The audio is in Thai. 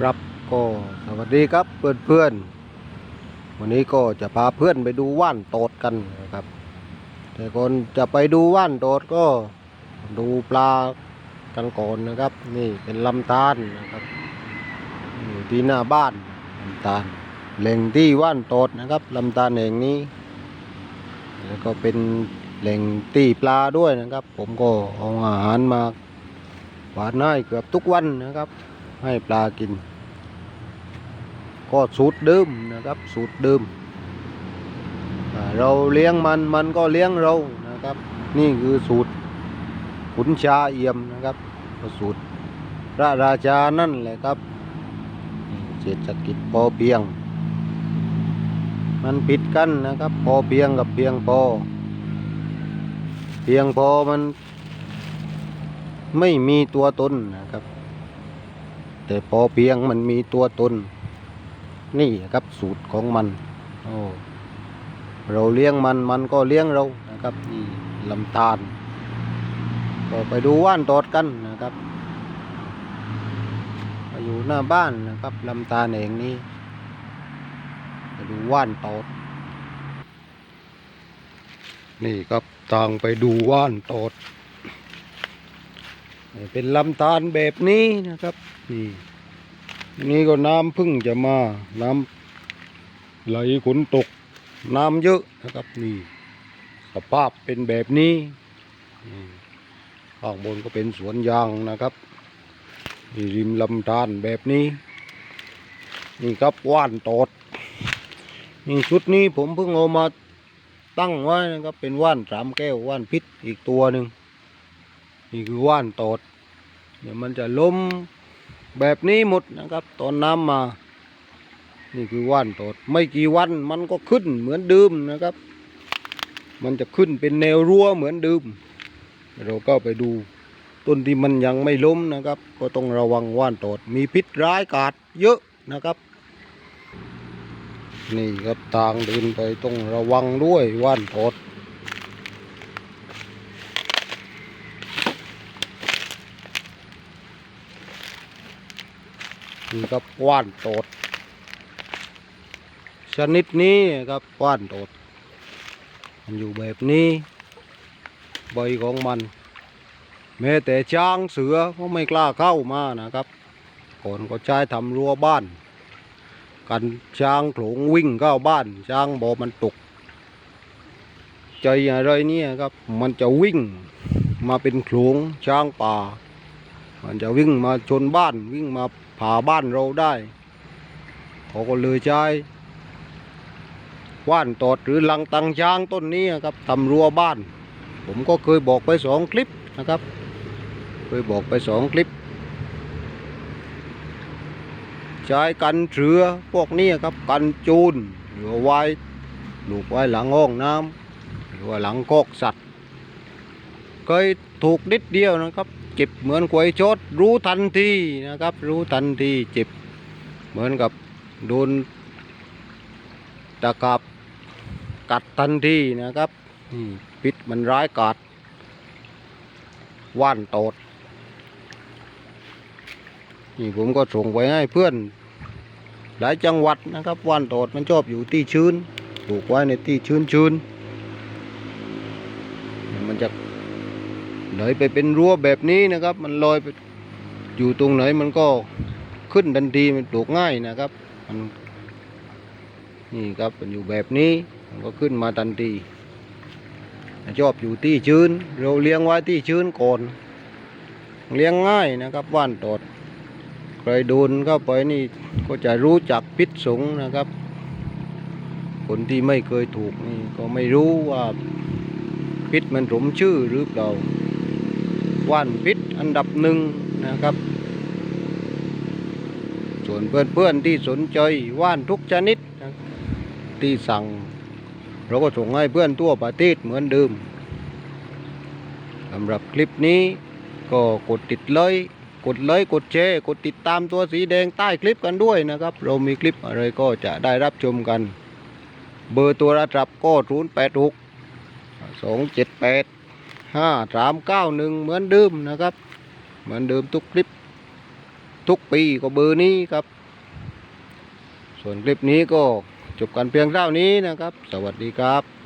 ครับก็สวัสดีครับเพื่อนเพื่อนๆวันนี้ก็จะพาเพื่อนไปดูว่านโตดกันนะครับ แต่ก่อนจะไปดูว่านโตดก็ดูปลากันก่อนนะครับ นี่เป็นลำธารนะครับอยู่ที่หน้าบ้านลำธารแหล่งที่ว่านโตดนะครับลำธารแห่งนี้ แล้วก็เป็นแหล่งตีปลาด้วยนะครับ ผมก็เอาอาหารมาหวานให้เกือบทุกวันนะครับ ให้ปลากิน ก็สูตรเดิมนะครับสูตรเดิมอ่าเราเลี้ยงมันมันก็เลี้ยงเรานะครับ นี่คือสูตรขุนชาเอี่ยมนะครับสูตรพระราชานั่นแหละครับเศรษฐกิจพอเพียง มันผิดกันนะครับ พอเพียงกับเพียงพอ เพียงพอมันไม่มีตัวตนนะครับ แต่พอเพียงมันมีตัวตน นี่ครับสูตรของมันโอ้เราเลี้ยงมันมันก็เลี้ยงเรานะครับนี่ลำตาล ก็ไปดูว่านโตดกันนะครับอยู่หน้าบ้านนะครับลำตาลเองนี้ไปดูว่านโตดนี่ครับทางไปดูว่านโตดเป็นลำธารแบบนี้นะครับนี่ นี่ก็น้ำพึ่งจะมาน้ำไหลฝนตก น้ำเยอะนะครับนี่สภาพเป็นแบบนี้ข้างบนก็เป็นสวนยางนะครับนี่ริมลำธารแบบนี้ นี่ครับว่านโตดนี่ชุดนี้ผมเพิ่งเอามาตั้งไว้นะครับเป็นว่านสามแก้วว่านพิษอีกตัวหนึ่งนี่คือว่านโตดเดี๋ยวมันจะล้ม แบบนี้หมดนะครับ ตอนน้ำมา นี่คือว่านโตดไม่กี่วันมันก็ขึ้นเหมือนเดิมนะครับ มันจะขึ้นเป็นแนวรั้วเหมือนเดิมเราก็ไปดูต้นที่มันยังไม่ล้มนะครับ ก็ต้องระวังว่านโตดมีพิษร้ายกาจเยอะนะครับ นี่ครับทางเดินไปต้องระวังด้วยว่านโตด นี่ครับว่านโตด ชนิดนี้ครับว่านโตด มันอยู่แบบนี้ ใบของมัน แม้แต่ช้างเสือก็ไม่กล้าเข้ามานะครับก่อนก็ใช้ทำรั้วบ้าน กันช้างโขลงวิ่งเข้าบ้านช้างบอมันตก ใจอะไรเนี่ยครับมันจะวิ่งมาเป็นโขลงช้างป่า มันจะวิ่งมาชนบ้านวิ่งมา ผ่าบ้านเราได้เขาก็เลยใช้ว่านตอดหรือลังตังช้างต้นนี้ครับทำรั้วบ้าน ผมก็เคยบอกไปสองคลิปนะครับ เคยบอกไปสองคลิป ใช้กันเสือพวกนี้ครับกันจูนหรือไว้ปลูกไว้หลังห้องน้ำหรือว่าหลังคอกสัตว์เคยถูกนิดเดียวนะครับ เจ็บเหมือนควยโชดรู้ทันทีนะครับ รู้ทันทีเจ็บเหมือนกับโดนตะกับกัดทันทีนะครับนี่พิษมันร้ายกาจว่านโตดนี่ผมก็ส่งไปให้เพื่อนหลายจังหวัดนะครับว่านโตดมันชอบอยู่ที่ชื้นปลูกไว้ในที่ชื้นชื้นมันจะ เลยไปเป็นรั้วแบบนี้นะครับ มันลอยไปอยู่ตรงไหนมันก็ขึ้นทันทีมันปลูกง่ายนะครับมันนี่ครับมันอยู่แบบนี้มันก็ขึ้นมาทันทีชอบอยู่ที่ชื้น เราเลี้ยงไว้ที่ชื้นก่อนเลี้ยงง่ายนะครับว่านโตดใครโดนเข้าไปนี่ก็จะรู้จักพิษสงนะครับ คนที่ไม่เคยถูกนี่ก็ไม่รู้ว่าพิษมันสมชื่อหรือเปล่า ว่านพิษอันดับหนึ่งนะครับ ส่วนเพื่อนๆที่สนใจว่านทุกชนิดที่สั่ง เราก็ส่งให้เพื่อนทั่วประเทศเหมือนเดิมสำหรับคลิปนี้ก็กดติดเลยกดเลยกดแชร์กดติดตามตัวสีแดงใต้คลิปกันด้วยนะครับ เรามีคลิปอะไรก็จะได้รับชมกัน เบอร์ตัวระดับก็ 0 8 6 2 7 8 ห้าสามเก้าหนึ่งเหมือนเดิมนะครับ เหมือนเดิมทุกคลิป ทุกปีก็เบอร์นี้ครับ ส่วนคลิปนี้ก็จบกันเพียงเท่านี้นะครับ สวัสดีครับ